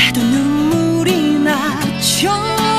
해도 눈물이 나죠.